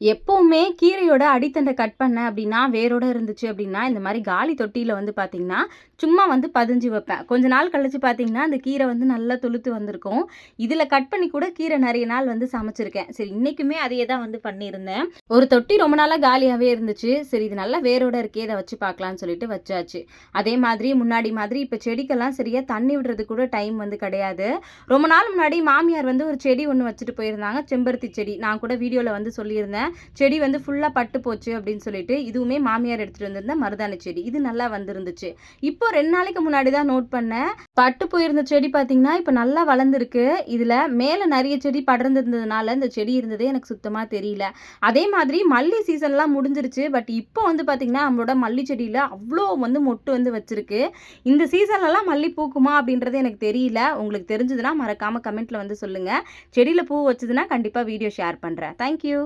எப்போவுமே கீரையோட அடித்தண்டை கட் பண்ணேன் அப்படின்னா, வேரோட இருந்துச்சு அப்படின்னா, இந்த மாதிரி காலி தொட்டியில் வந்து பார்த்தீங்கன்னா, சும்மா வந்து பதிஞ்சு வைப்பேன். கொஞ்ச நாள் கழித்து பார்த்தீங்கன்னா, அந்த கீரை வந்து நல்லா துளுத்து வந்திருக்கும். இதில் கட் பண்ணி கூட கீரை நிறைய நாள் வந்து சமைச்சிருக்கேன். சரி இன்றைக்குமே அதையே தான் வந்து பண்ணியிருந்தேன். ஒரு தொட்டி ரொம்ப நாளாக காலியாகவே இருந்துச்சு. சரி இது நல்லா வேரோட இருக்கே, இதை வச்சு பார்க்கலான்னு சொல்லிட்டு வச்சாச்சு. அதே மாதிரி முன்னாடி மாதிரி இப்போ செடிக்கெல்லாம் சரியாக தண்ணி விடுறது கூட டைம் வந்து கிடையாது. ரொம்ப நாள் முன்னாடி மாமியார் வந்து ஒரு செடி ஒன்று வச்சுட்டு போயிருந்தாங்க. செம்பருத்தி செடி. நான் கூட வீடியோவில் வந்து சொல்லியிருந்தேன். செடி வந்து ஃபுல்லாக பட்டு போச்சு அப்படின்னு சொல்லிட்டு, இதுவுமே மாமியார் எடுத்துகிட்டு வந்திருந்த மருதாணி செடி. இது நல்லா வந்திருந்துச்சு. இப்போ ரெண்டு நாளைக்கு முன்னாடி தான் நோட் பண்ணேன். பட்டு போயிருந்த செடி பார்த்தீங்கன்னா, இப்போ நல்லா வளர்ந்துருக்கு இதில் மேலே நிறைய செடி படர்ந்துருந்ததுனால இந்த செடி இருந்ததே எனக்கு சுத்தமாக தெரியல. அதே மாதிரி மல்லி சீசன்லாம் முடிஞ்சிருச்சு. பட் இப்போ வந்து பார்த்தீங்கன்னா, நம்மளோட மல்லி செடியில் அவ்வளோ வந்து மொட்டு வந்து வச்சிருக்கு. இந்த சீசன்லலாம் மல்லி பூக்குமா அப்படின்றது எனக்கு தெரியல. உங்களுக்கு தெரிஞ்சதுன்னா மறக்காமல் கமெண்ட்டில் வந்து சொல்லுங்கள் செடியில் பூ வச்சதுன்னா கண்டிப்பாக வீடியோ ஷேர் பண்ணுறேன் தேங்க் யூ.